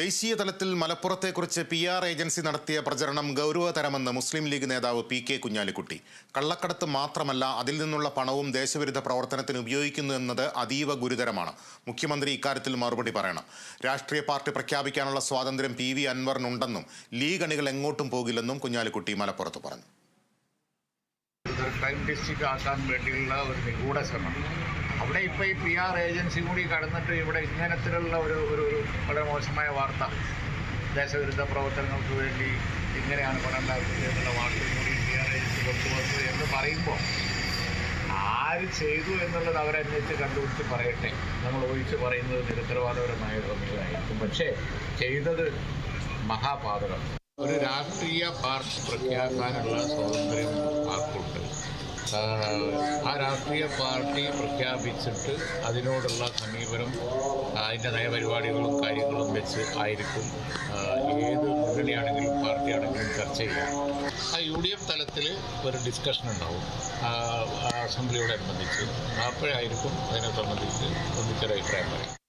ദേശീയ തലത്തിൽ മലപ്പുറത്തെക്കുറിച്ച് P R agency നടത്തിയ പ്രചരണം ഗൗരവതരമെന്ന് മുസ്ലിം ലീഗ് നേതാവ് പി കെ കുഞ്ഞാലിക്കുട്ടി. കള്ളക്കടത്ത് മാത്രമല്ല അതിൽ നിന്നുള്ള പണവും ദേശവിരുദ്ധ പ്രവർത്തനത്തിന് ഉപയോഗിക്കുന്നു എന്നത് അതീവ ഗുരുതരമാണ്. മുഖ്യമന്ത്രി ഇക്കാര്യത്തിൽ മറുപടി പറയണം. രാഷ്ട്രീയ പാർട്ടി പ്രഖ്യാപിക്കാനുള്ള സ്വാതന്ത്ര്യം പി വി അൻവറിനുണ്ടെന്നും ലീഗ് അണികൾ എങ്ങോട്ടും പോകില്ലെന്നും കുഞ്ഞാലിക്കുട്ടി മലപ്പുറത്ത് പറഞ്ഞു. ഡിസ്ട്രിക്റ്റ് ആക്കാൻ വേണ്ടിയുള്ള ഒരു നിഗൂഢ ശ്രമം. അവിടെ ഇപ്പോൾ ഈ പി ആർ ഏജൻസി കൂടി കടന്നിട്ട് ഇവിടെ ഇങ്ങനത്തിലുള്ള ഒരു ഒരു വളരെ മോശമായ വാർത്ത ദേശവിരുദ്ധ പ്രവർത്തനങ്ങൾക്ക് വേണ്ടി ഇങ്ങനെയാണ് പണം ഉണ്ടാക്കുന്നത് എന്നുള്ള വാർത്ത കൂടി പി ആർ ഏജൻസി കൊണ്ടുവന്നു എന്ന് പറയുമ്പോൾ ആര് ചെയ്തു എന്നുള്ളത് അവരന്വേഷിച്ച് കണ്ടുപിടിച്ച് പറയട്ടെ. നമ്മൾ ഒഴിച്ച് പറയുന്നത് നിരുത്തരവാദപരമായ ഒന്നുകളായിരിക്കും പക്ഷേ ചെയ്തത് മഹാപാതകം. ഒരു രാഷ്ട്രീയ പാർട്ടി പ്രഖ്യാപിക്കാനുള്ള സ്വാതന്ത്ര്യം ആ രാഷ്ട്രീയ പാർട്ടി പ്രഖ്യാപിച്ചിട്ട് അതിനോടുള്ള സമീപനം അതിന്റെ നയപരിപാടികളും കാര്യങ്ങളും വെച്ച് ആയിരിക്കും ഏത് മുന്നണിയാണെങ്കിലും പാർട്ടിയാണെങ്കിലും ചർച്ച ചെയ്യുക. ആ യു ഡി എഫ് തലത്തിൽ ഒരു ഡിസ്കഷൻ ഉണ്ടാവും. അസംബ്ലിയോടനുബന്ധിച്ച്. അപ്പോഴായിരിക്കും അതിനെ സംബന്ധിച്ച് ഒന്നിച്ചൊരു അഭിപ്രായം പറയും